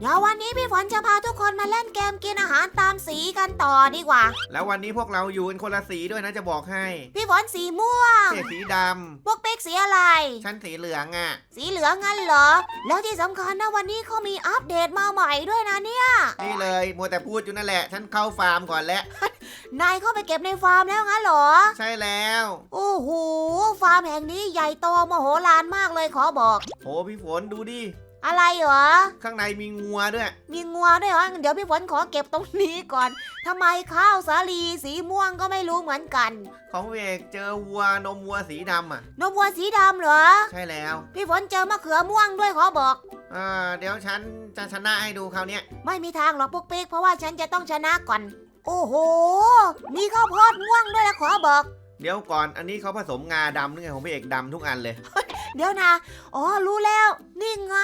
เดี๋ยววันนี้พี่ฝนจะพาทุกคนมาเล่นเกมกินอาหารตามสีกันต่อดีกว่า แล้ววันนี้พวกเราอยู่กันคนละสีด้วยนะจะบอกให้พี่ฝนสีม่วงเพียสีดพวกเป๊กสีอะไรำฉันสีเหลืองอะ สีเหลืองงั้นเหรอ แล้วที่สำคัญนะวันนี้เขามีอัปเดตมาใหม่ด้วยนะเนี่ย นี่เลยมัวแต่พูดอยู่นั่นแหละ ฉันเข้าฟาร์มก่อนแล้ว นายเข้าไปเก็บในฟาร์มแล้วงั้นเหรอ ใช่แล้วโอ้โห ฟาร์มแห่งนี้ใหญ่โตมโหฬารมากเลยขอบอก โหพี่ฝนดูดิ อะไรเหรอ ข้างในมีงัวด้วย มีงัวด้วยเหรอ เดี๋ยวพี่ฝนขอเก็บตรงนี้ก่อน ทำไมข้าวสาลีสีม่วงก็ไม่รู้เหมือนกัน ของพี่เอกเจอวัวนมวัวสีดำอะ นมวัวสีดำเหรอ ใช่แล้ว พี่ฝนเจอมะเขือม่วงด้วยขอบอก อ่า เดี๋ยวฉันจะชนะให้ดูคราวเนี้ย ไม่มีทางหรอกปุ๊กปิ๊กเพราะว่าฉันจะต้องชนะก่อน โอ้โห มีข้าวโพดม่วงด้วยนะขอบอก เดี๋ยวก่อน อันนี้เขาผสมงาดำนึกไงของพี่เอกดำทุกอันเลย เดี๋ยวนะ อ๋อ รู้แล้ว นี่ไง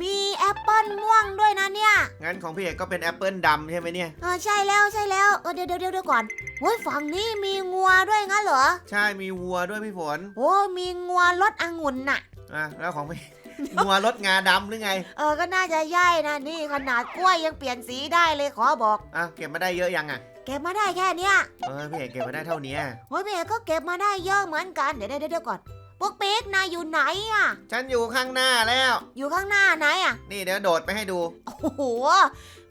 มีแอปเปิลม่วงด้วยนะเนี่ย งั้นของพี่เอกก็เป็นแอปเปิลดำใช่ไหมเนี่ย เออใช่แล้วใช่แล้ว เออเดี๋ยวเดี๋ยวเดี๋ยวก่อนเฮ้ยฝั่งนี้มีงัวด้วยงั้นเหรอ ใช่ มีวัวด้วยพี่ฝน โอ้มีงัวรสองุ่นน่ะ อะ แล้วของพี่งัวรสงาดำหรือไง เออ ก็น่าจะใช่นะ นี่ขนาดกล้วยยังเปลี่ยนสีได้เลยขอบอก อะ เก็บมาได้เยอะยังอะ เก็บมาได้แค่เนี้ย เออพี่เอกเก็บมาได้เท่านี้ โอ้ยแม่ก็เก็บมาได้เยอะเหมือนกัน เดี๋ยวเดี๋ยวเดี๋ยวก่อน ปุ๊กปิ๊กนายอยู่ไหนอะฉันอยู่ข้างหน้าแล้ว อยู่ข้างหน้าไหนอะนี่เดี๋ยวโดดไปให้ดู โอ้โห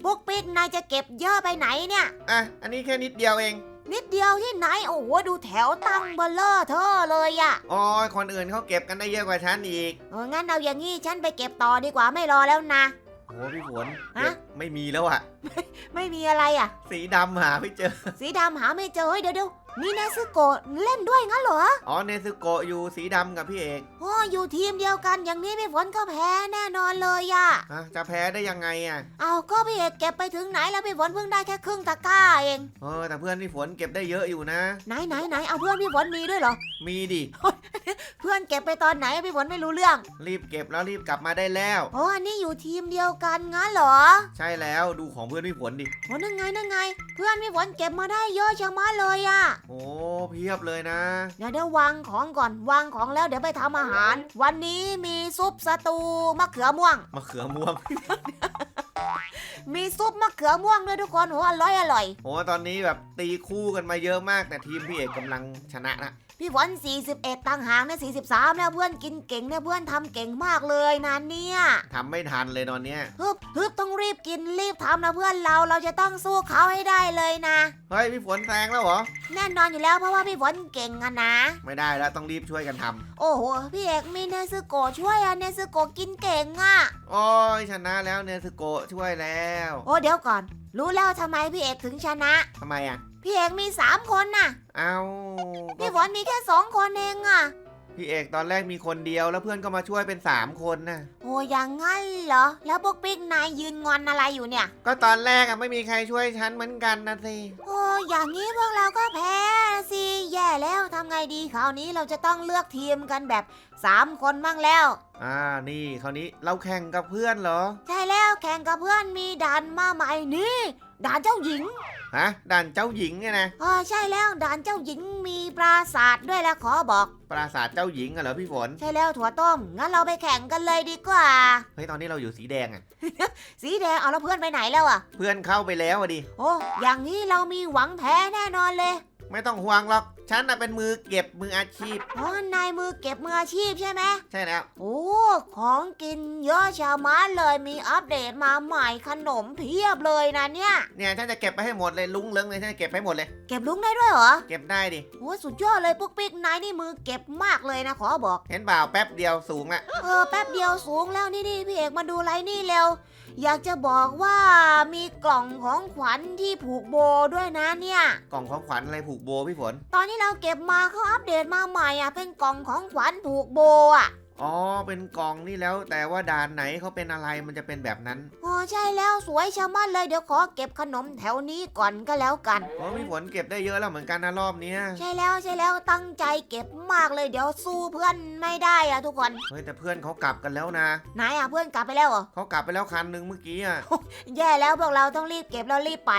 ปุ๊กปิ๊กนายจะเก็บเยอะไปไหนเนี่ย อะ อันนี้แค่นิดเดียวเอง นิดเดียวที่ไหนโอ้โหดูแถวตั้งเบลเลอร์เธอเลยอะโอ้ยคนอื่นเขาเก็บกันได้เยอะกว่าฉันอีก เอองั้นเอาอย่างงี้ฉันไปเก็บต่อดีกว่าไม่รอแล้วนะ โอ้พี่ฝนฮะ เก็บไม่มีแล้วอะไม่มีอะไรอะสีดำหาไม่เจอ สีดำหาไม่เจอเฮ้ยเดี๋ยวเดี๋ยว มีเนซึโกะเล่นด้วยงั้นเหรออ๋อเนซึโกะอยู่สีดำกับพี่เอกโอ้อยู่ทีมเดียวกันอย่างนี้พี่ฝนก็แพ้แน่นอนเลยอะอะจะแพ้ได้ยังไงอะเอาก็พี่เอกเก็บไปถึงไหนแล้วพี่ฝนเพิ่งได้แค่ครึ่งตะกร้าเองเออแต่เพื่อนพี่ฝนเก็บได้เยอะอยู่นะ ไหนไหนไหนเอาเพื่อนพี่ฝนมีด้วยเหรอ มีดิเพื่อนเก็บไปตอนไหนพี่ฝนไม่รู้เรื่อง รีบเก็บแล้วรีบกลับมาได้แล้วโอ้อันนี้อยู่ทีมเดียวกันงั้นเหรอ ใช่แล้วดูของเพื่อนพี่ฝนดิโอ้นั่นไงนั่นไง เพื่อนพี่ฝนเก็บมาได้เยอะชะมัดเลยอะโอ้เพียบเลยนะ เดี๋ยวเดี๋ยววางของก่อนวางของแล้วเดี๋ยวไปทำอาหาร วันนี้มีซุปสตูมะเขือม่วง มะเขือม่วง มีซุปมะเขือม่วงด้วยทุกคนโหอร่อยอร่อย โอ้ตอนนี้แบบตีคู่กันมาเยอะมากแต่ทีมพี่เอกกำลังชนะนะ พี่ฝน41ตังหางเนี่ย43แล้วเพื่อนกินเก่งเนี่ยเพื่อนทำเก่งมากเลยนะเนี่ยทำไม่ทันเลยตอนเนี้ย ฮึบฮึบต้องรีบกินรีบทำนะเพื่อนเราเราจะต้องสู้เขาให้ได้เลยนะ เฮ้ยพี่ฝนแซงแล้วเหรอ แน่นอนอยู่แล้วเพราะว่าพี่ฝนเก่งอะนะ ไม่ได้แล้วต้องรีบช่วยกันทำโอ้โหพี่เอกมีเนซึโกะช่วยอะเนซึโกะกินเก่งอะโอ้ยชนะแล้วเนซึโกะช่วยแล้วโอ้เดี๋ยวก่อน รู้แล้วทำไมพี่เอกถึงชนะทำไมอะ พี่เอกมีสามคนน่ะ เอาก็พี่ฝนมีแค่สองคนเองอะพี่เอกตอนแรกมีคนเดียวแล้วเพื่อนก็มาช่วยเป็นสามคนนะโอ้อย่างงั้นเหรอ แล้วพวกปิ๊กนายยืนงอนอะไรอยู่เนี่ย ก็ตอนแรกอะไม่มีใครช่วยฉันเหมือนกันนะสิ โอ้อย่างนี้พวกเราก็แพ้สิ แย่แล้วทำไงดีคราวนี้เราจะต้องเลือกทีมกันแบบสามคนบ้างแล้ว อ่า นี่คราวนี้เราแข่งกับเพื่อนเหรอ ใช่แล้วแข่งกับเพื่อนมีด่านมาใหม่นี่ ด่านเจ้าหญิงฮะด่านเจ้าหญิงไงนะอ๋อใช่แล้วด่านเจ้าหญิงมีปราสาทด้วยละขอบอก ปราสาทเจ้าหญิงอะเหรอพี่ฝน ใช่แล้วถั่วต้ม งั้นเราไปแข่งกันเลยดีกว่า เฮ้ยตอนนี้เราอยู่สีแดงอะสีแดงเอาแล้วเพื่อนไปไหนแล้วอะเพื่อนเข้าไปแล้วอะดิ โอ้อย่างนี้เรามีหวังแพ้แน่นอนเลย ไม่ต้องห่วงหรอกฉันน่ะเป็นมือเก็บมืออาชีพเพราะนายมือเก็บมืออาชีพใช่ไหมใช่แล้ว โอ้ของกินเยอะชามาเลยมีอัปเดตมาใหม่ขนมเพียบเลยนะเนี่ย เนี่ยฉันจะเก็บไปให้หมดเลยลุงเลิงเลยฉันจะเก็บให้หมดเลย เก็บลุงได้ด้วยเหรอเก็บได้ดิ โอ้สุดยอดเลยปุ๊กปิ๊กนายนี่มือเก็บมากเลยนะขอบอก เห็นเปล่าแป๊บเดียวสูงอะเออแป๊บเดียวสูงแล้วนี่นี่พี่เอกมาดูไรนี่เร็ว อยากจะบอกว่ามีกล่องของขวัญที่ผูกโบด้วยนะเนี่ย กล่องของขวัญอะไรผูกโบพี่ฝน ตอนที่เราเก็บมาเขาอัปเดตมาใหม่อะเป็นกล่องของขวัญผูกโบอะอ๋อ เป็นกล่องนี่แล้วแต่ว่าด่านไหนเขาเป็นอะไรมันจะเป็นแบบนั้น อ๋อใช่แล้วสวยชะมัดเลยเดี๋ยวขอเก็บขนมแถวนี้ก่อนก็แล้วกันโอ้พี่ฝนเก็บได้เยอะแล้วเหมือนกันนะรอบเนี้ยใช่แล้วใช่แล้วตั้งใจเก็บมากเลยเดี๋ยวสู้เพื่อนไม่ได้อะทุกคน เฮ้ยแต่เพื่อนเขากลับกันแล้วนะไหนอะเพื่อนกลับไปแล้วเหรอเขากลับไปแล้วคันหนึ่งเมื่อกี้อะแย่แล้วพวกเราต้องรีบเก็บแล้วรีบไป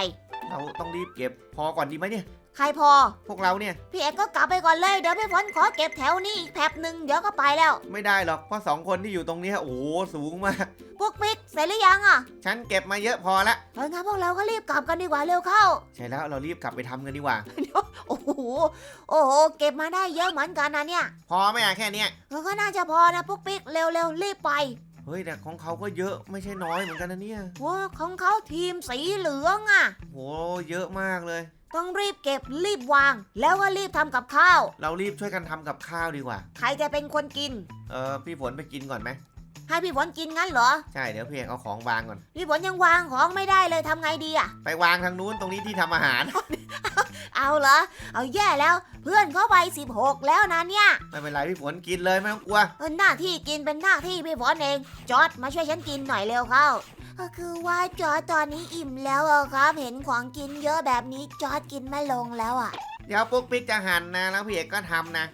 เราต้องรีบเก็บพอก่อนดีไหมเนี่ย ใครพอ พวกเราเนี่ย พี่เอกก็กลับไปก่อนเลยเดี๋ยวพี่ฝนขอเก็บแถวนี้อีกแผบหนึ่งเดี๋ยวก็ไปแล้ว ไม่ได้หรอกเพราะสองคนที่อยู่ตรงเนี้ยโอ้โหสูงมาก พวกปิ๊กเสร็จหรือยังอะฉันเก็บมาเยอะพอละเอองั้นพวกเราก็รีบกลับกันดีกว่าเร็วเข้า ใช่แล้วเรารีบกลับไปทำกันดีกว่า โอ้โหโอ้โหเก็บมาได้เยอะเหมือนกันนะเนี่ยพอไหมอะแค่เนี้ยเออก็น่าจะพอนะพวกปิ๊กเร็วๆรีบไปเฮ้ยแต่ของเขาก็เยอะไม่ใช่น้อยเหมือนกันนะเนี่ยว้าของเขาทีมสีเหลืองอะโหเยอะมากเลย ต้องรีบเก็บรีบวาง แล้วก็รีบทำกับข้าว เรารีบช่วยกันทำกับข้าวดีกว่า ใครจะเป็นคนกิน เออพี่ฝนไปกินก่อนไหมให้พี่ฝนกินงั้นเหรอ ใช่เดี๋ยวพี่เอกเอาของวางก่อน พี่ฝนยังวางของไม่ได้เลยทำไงดีอะไปวางทางนู้นตรงนี้ที่ทำอาหาร เอาเหรอ เอาแย่แล้วเพื่อนเขาไป16 แล้วนะเนี่ยไม่เป็นไรพี่ฝนกินเลยไม่ต้องกลัว เออหน้าที่กินเป็นหน้าที่พี่ฝนเอง จอร์ดมาช่วยฉันกินหน่อยเร็วเข้า ก็คือว่าจอร์ดตอนนี้อิ่มแล้วอะครับ เห็นของกินเยอะแบบนี้จอร์ดกินไม่ลงแล้วอะเดี๋ยวปุ๊กปิ๊กจะหั่นนะ แล้วพี่เอกก็ทำนะ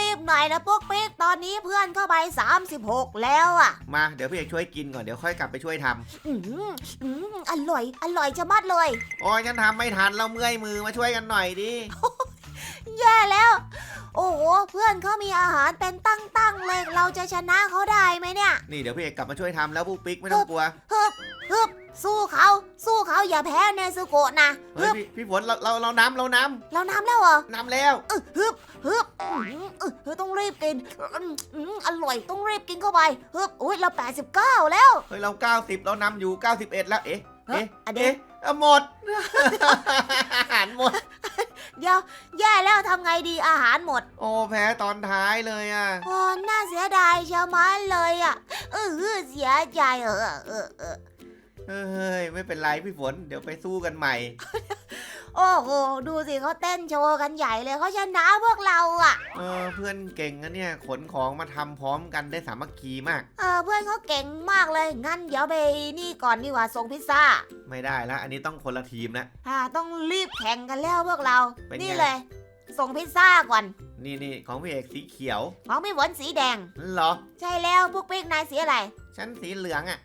รีบๆหน่อยนะพวกปิ๊กตอนนี้เพื่อนเข้าไป 36 แล้วอะมาเดี๋ยวพี่เอกช่วยกินก่อนเดี๋ยวค่อยกลับไปช่วยทำอืมอืมอร่อย อร่อยชะมัดเลย โอ้ยฉันทำไม่ทันเราเมื่อยมือมาช่วยกันหน่อยดิ แย่แล้ว โอ้โห เพื่อนเขามีอาหารเป็นตั้งๆเลย เราจะชนะเขาได้ไหมเนี่ยนี่เดี๋ยวพี่เอกกลับมาช่วยทำแล้วปุ๊กปิ๊กไม่ต้องกลัว ฮึบฮึบสู้เขา สู้เขาอย่าแพ้เนซุโกะนะเฮ้ฮึยบพี่พี่ฝนเราเราเราน้ำเราน้เราน้ำแล้วเหรอำน้ำแล้วเออฮึบฮึบอื้อหือเออเออต้องรีบกินอืมอืมอร่อยต้องรีบกินเข้าไปฮึบอุ้ยเรา89 แล้ว เฮ้ยเรา 90 เรานำอยู่ 91 แล้ว เอ๊ะเฮ้ยเอ๊ะอะเดี๋ยว เอ๊ะเอาหมด อาหารหมด เดี๋ยวแย่แล้วทำไงดีอาหารหมดโอ้แพ้ตอนท้ายเลยอะ โอ้น่าเสียดายชะมัดเลยอะเออเสียใจเออเออเออเฮ้ย ไม่เป็นไรพี่ฝน เดี๋ยวไปสู้กันใหม่ โอ้โห ดูสิเขาเต้นโชว์กันใหญ่เลยเขาชนะพวกเราอะ เออเพื่อนเก่งนะเนี่ยขนของมาทำพร้อมกันได้สามัคคีมาก เออเพื่อนเขาเก่งมากเลย งั้นเดี๋ยวไปนี่ก่อนดีกว่าส่งพิซซ่า ไม่ได้ละอันนี้ต้องคนละทีมนะ อ่า ต้องรีบแข่งกันแล้วพวกเรา เป็นไง นี่เลย ส่งพิซซ่าก่อน นี่นี่ของพี่เอกสีเขียวของพี่ฝนสีแดง เหรอ ใช่แล้วพวกปิ๊กนายสีอะไร ฉันสีเหลืองอะ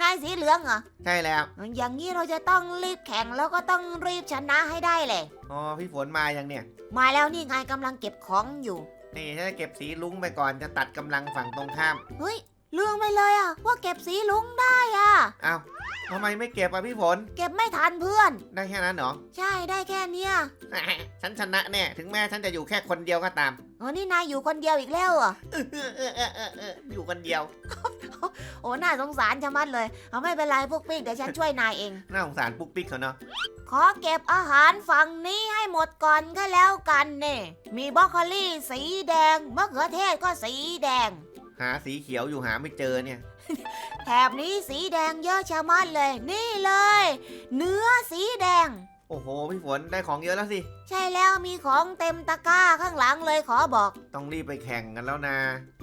นายสีเหลืองเหรอ ใช่แล้ว อย่างนี้เราจะต้องรีบแข่งแล้วก็ต้องรีบชนะให้ได้เลย อ๋อพี่ฝนมายังเนี่ย มาแล้วนี่ไงกำลังเก็บของอยู่ นี่ฉันจะเก็บสีลุ้งไปก่อนจะตัดกำลังฝั่งตรงข้าม เฮ้ยลืมไปเลยอะว่าเก็บสีลุงได้อะอ้าวทำไมไม่เก็บอะพี่ฝน เก็บไม่ทันเพื่อน ได้แค่นั้นเหรอ ใช่ได้แค่เนี้ยฉันชนะแน่ถึงแม้ฉันจะอยู่แค่คนเดียวก็ตาม อ๋อนี่นายอยู่คนเดียวอีกแล้วเหรอเออเออเออเออเอออยู่คนเดียว โอ้น่าสงสารชะมัดเลย เอาไม่เป็นไรพวกปิ๊กเดี๋ยวฉันช่วยนายเอง น่าสงสารปุ๊กปิ๊กเขาเนาะ ขอเก็บอาหารฝั่งนี้ให้หมดก่อนก็แล้วกันเนี่ยมีบรอกโคลี่สีแดงมะเขือเทศก็สีแดง หาสีเขียวอยู่หาไม่เจอเนี่ย แถบนี้สีแดงเยอะชะมัดเลย นี่เลย เนื้อสีแดง โอ้โห พี่ฝนได้ของเยอะแล้วสิ ใช่แล้วมีของเต็มตะกร้าข้างหลังเลยขอบอก ต้องรีบไปแข่งกันแล้วนะ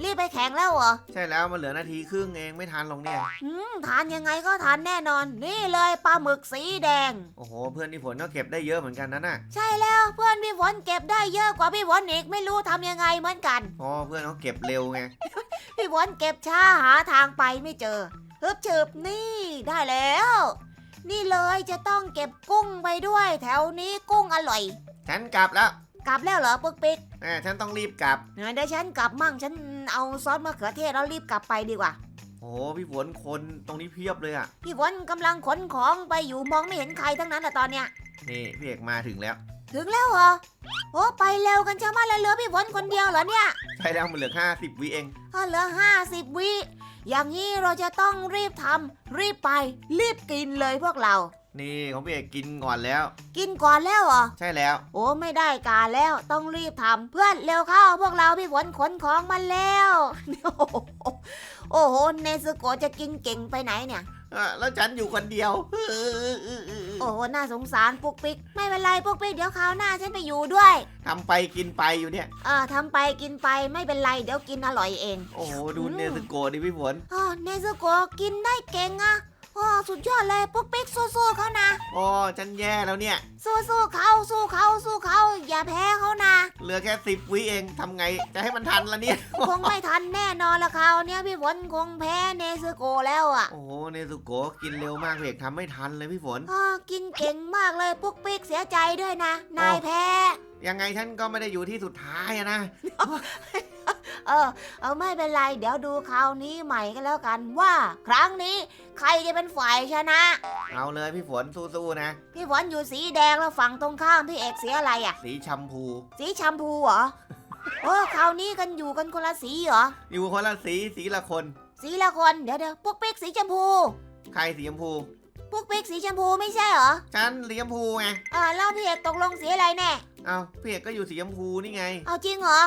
รีบไปแข่งแล้วเหรอ ใช่แล้วมันเหลือนาทีครึ่งเองไม่ทันหรอกเนี่ย อืมทานยังไงก็ทานแน่นอน นี่เลยปลาหมึกสีแดง โอ้โห เพื่อนพี่ฝนก็เก็บได้เยอะเหมือนกันนะน่ะใช่แล้วเพื่อนพี่ฝนเก็บได้เยอะกว่าพี่ฝนอีกไม่รู้ทำยังไงเหมือนกันเพราะเพื่อนเขาเก็บเร็วไง พี่ฝนเก็บช้าหาทางไปไม่เจอฮึบฉึบนี่ได้แล้ว นี่เลยจะต้องเก็บกุ้งไปด้วย แถวนี้กุ้งอร่อย ฉันกลับแล้วกลับแล้วเหรอปึ๊กปิ๊กแหมฉันต้องรีบกลับงั้นเดี๋ยวฉันกลับมั่งฉันเอาซอสมะเขือเทศแล้วรีบกลับไปดีกว่า โอ้โหพี่ฝนคนตรงนี้เพียบเลยอะ พี่ฝนกำลังขนของไปอยู่มองไม่เห็นใครทั้งนั้นอะตอนเนี้ย นี่พี่เอกมาถึงแล้ว ถึงแล้วเหรอ โอ้ไปเร็วกันชะมัดเลยเหลือพี่ฝนคนเดียวเหรอเนี่ยใช่แล้วมันเหลือห้าสิบวิเองอะเหลือห้าสิบวิ อย่างนี้เราจะต้องรีบทำรีบไป รีบกินเลยพวกเรา นี่ของพี่เอกกินก่อนแล้ว กินก่อนแล้วเหรอ ใช่แล้ว โอ้ไม่ได้การแล้วต้องรีบทำเพื่อนเร็วเข้าพวกเราพี่ฝนขนของมาแล้ว โอ้โหโอ้โหเนซึโกะจะกินเก่งไปไหนเนี่ยเออ แล้วฉันอยู่คนเดียว โอ้โหน่าสงสารปุ๊กปิ๊กไม่เป็นไรปุ๊กปิ๊กเดี๋ยวคราวหน้าฉันไปอยู่ด้วย ทำไปกินไปอยู่เนี่ย เออทำไปกินไปไม่เป็นไรเดี๋ยวกินอร่อยเอง โอ้โหดูอืมเนสโกะดิพี่ฝน อ๋อเนซึโกะกินได้เก่งอะ โอ้อ้สุดยอดเลยปุ๊กปิ๊กสู้ๆเขานะ โอ้ฉันแย่แล้วเนี่ย สู้ๆเขาสู้เขาสู้เขาอย่าแพ้เขานะ เหลือแค่สิบวิเองทำไงจะให้มันทันละเนี่ย คงไม่ทันแน่นอนละคราวเนี้ยพี่ฝนคงแพ้เนซึโกะแล้วอะโอ้โหเนซุโกะกินเร็วมากพี่เอกทำไม่ทันเลยพี่ฝน อ้อกินเก่งมากเลยปุ๊กปิ๊กเสียใจด้วยนะ นายแพ้ ยังไงฉันก็ไม่ได้อยู่ที่สุดท้ายอะนะ เออ เอาไม่เป็นไรเดี๋ยวดูคราวนี้ใหม่กันแล้วกันว่า ครั้งนี้ ใครจะเป็นฝ่ายชนะ เอาเลยพี่ฝนสู้ๆนะ พี่ฝนอยู่สีแดงแล้วฝั่งตรงข้ามพี่เอกสีอะไรอะ สีชัมพู สีชมพูเหรอโอ้คราวนี้กันอยู่กันคนละสีเหรอ อยู่คนละสีสีละคน สีละคนเดี๋ยวเดี๋ยวปุ๊กปิ๊กสีชมพู ใครสีชมพูปุ๊กปิ๊กสีชมพูไม่ใช่เหรอ ฉันสีชมพูไงอ่าแล้วพี่เอกตกลงสีอะไรแน่ เอาพี่เอกก็อยู่สีชมพูนี่ไง เอาจริงเหรอ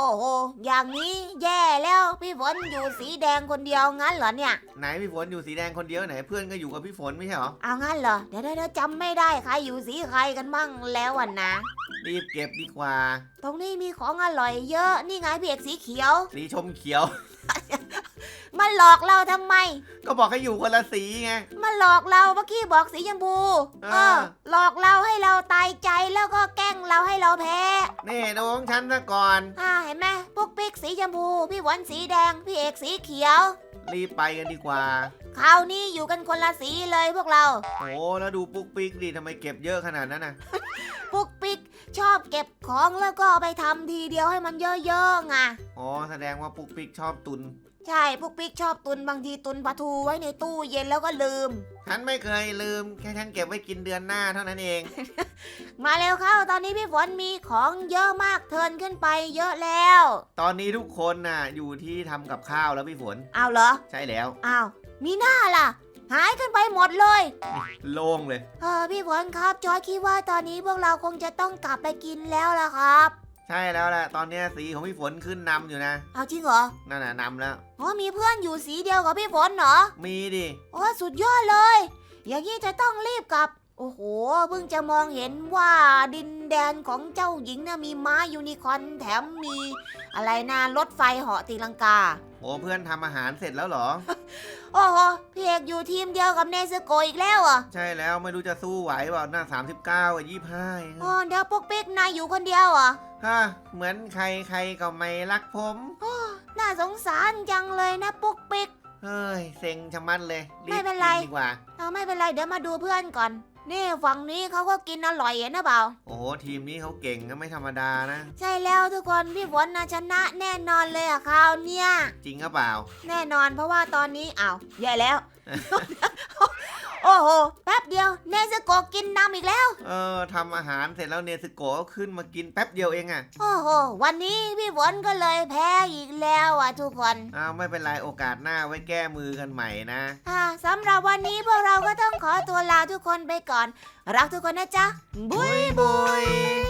โอ้โห อย่างนี้แย่แล้วพี่ฝนอยู่สีแดงคนเดียวงั้นเหรอเนี่ย ไหนพี่ฝนอยู่สีแดงคนเดียวไหนเพื่อนก็อยู่กับพี่ฝนไม่ใช่เหรอ เอางั้นเหรอ เดี๋ยวเดี๋ยวเดี๋ยวจำไม่ได้ใครอยู่สีใครกันมั่งแล้วอะนะ รีบเก็บดีกว่า ตรงนี้มีของอร่อยเยอะ นี่ไงพี่เอกสีเขียว สีชมเขียว มาหลอกเราทำไม ก็บอกให้อยู่คนละสีไง มาหลอกเราเมื่อกี้บอกสีชมพู เออ่าอหลอกเราให้เราตายใจแล้วก็แกล้งเราให้เราแพ้นี่ดูของฉันซะก่อน อ่าเห็นไหมปุ๊กปิ๊กสีชมพู พี่หวันสีแดง พี่เอกสีเขียว รีบไปกันดีกว่า คราวนี้อยู่กันคนละสีเลยพวกเรา โอ้แล้วดูปุ๊กปิ๊กดิทำไมเก็บเยอะขนาดนั้นน่ะปุ๊กปิ๊กชอบเก็บของแล้วก็เอาไปทำทีเดียวให้มันเยอะๆไง อ๋อแสดงว่าปุ๊กปิ๊กชอบตุน ใช่ปุ๊กปิ๊กชอบตุนบางทีตุนปลาทูไว้ในตู้เย็นแล้วก็ลืม ฉันไม่เคยลืม แค่ฉันเก็บไว้กินเดือนหน้าเท่านั้นเอง มาเร็วเข้าตอนนี้พี่ฝนมีของเยอะมากเทิร์นขึ้นไปเยอะแล้วตอนนี้ทุกคนน่ะ อยู่ที่ทำกับข้าวแล้วพี่ฝน เอาเหรอใช่แล้วอ้าวมีหน้าล่ะ หายกันไปหมดเลย โล่งเลย เออพี่ฝนครับจอยคิดว่าตอนนี้พวกเราคงจะต้องกลับไปกินแล้วล่ะครับ ใช่แล้วแหละตอนเนี้ยสีของพี่ฝนขึ้นนำอยู่นะเอาจริงเหรอนั่นน่ะนำแล้ว อ๋อมีเพื่อนอยู่สีเดียวกับพี่ฝนเหรอ มีดิโอ้สุดยอดเลย อย่างนี้จะต้องรีบกลับ โอ้โห เพิ่งจะมองเห็นว่าดินแดนของเจ้าหญิงนะมีม้ายูนิคอร์นแถมมี อะไรนะรถไฟเหาะตีลังกา โอ้เพื่อนทำอาหารเสร็จแล้วเหรอ โอ้โหพี่เอกอยู่ทีมเดียวกับเนสโกอีกแล้วเหรอะใช่แล้วไม่รู้จะสู้ไหวเปล่าหน้าสามสิบเก้ากับยี่ห้าอ๋อเดี๋ยวปุ๊กปิ๊กนายอยู่คนเดียวเหรอ ฮะเหมือนใครใครก็ไม่รักผมน่าสงสารจังเลยนะปุ๊กปิ๊ก เฮ้ยเซ็งชะมัดเลยไม่เป็นไร กิดีกว่า เอาไม่เป็นไรเดี๋ยวมาดูเพื่อนก่อน นี่ฝั่งนี้เขาก็กินอร่อยเห็นนะเปล่า โอ้โหทีมนี้เขาเก่งก็ไม่ธรรมดานะ ใช่แล้วทุกคนพี่ฝนนะชนะแน่นอนเลยอะคราวเนี้ยจริงหรือเปล่า แน่นอนเพราะว่าตอนนี้อ้าวแย่แล้ว โอ้โห แป๊บเดียว เนสโกะกินน้ำอีกแล้ว เออทำอาหารเสร็จแล้วเนสโกะก็ขึ้นมากินแป๊บเดียวเองอะโอ้โห วันนี้พี่ฝนก็เลยแพ้อีกแล้วอะทุกคน อ้าวไม่เป็นไรโอกาสหน้าไว้แก้มือกันใหม่นะ อ่าสำหรับวันนี้พวกเราก็ต้องขอตัวลาทุกคนไปก่อน รักทุกคนนะจ๊ะ บุยบุย